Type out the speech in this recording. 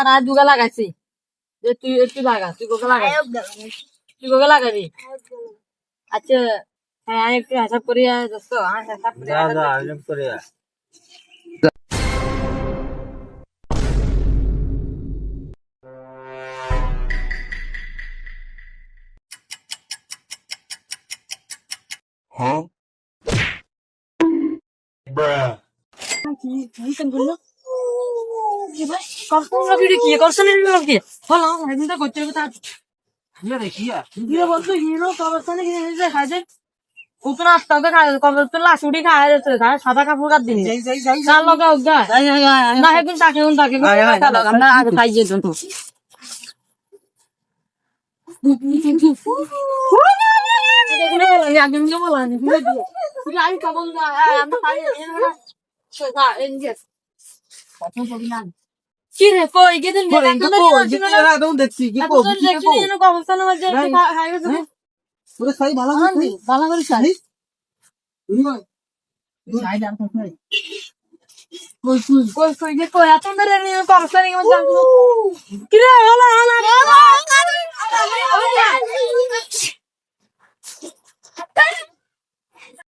আর দুগা লাগাইছি যে তুই একটু লাগা তুই কোকে লাগাই তুই কোকে লাগাবি আচ্ছা হ্যাঁ আমি একটু হিসাব করি দোস্ত আমার হিসাব করি যা যা আয়োজন করে আয়। কি কি কেন বললো কি ভাই লাগি কি? করছেন লাগি করতে হবে তা ইয়ে রে, কি আর? হিরো বলতো হিরো কবরস্থানে খাই যায় কুকুর আসতে হবে কবরস্থান লাশ উঠি খায় সাদা কাপড় কাট দিন? কার লগা উগা না হেগুন তাকে হুন তাকে আমরা আগে খাই যেত তো কি রে কই গেদিন দেখছি কি কো কবরস্থানের মধ্যে খাই গেছে পুরো সাই ভালো ভালো করে খাই কই? কই কই কই কই ধরে নিয়ে কবরস্থানের মাঝে কি রে হলা।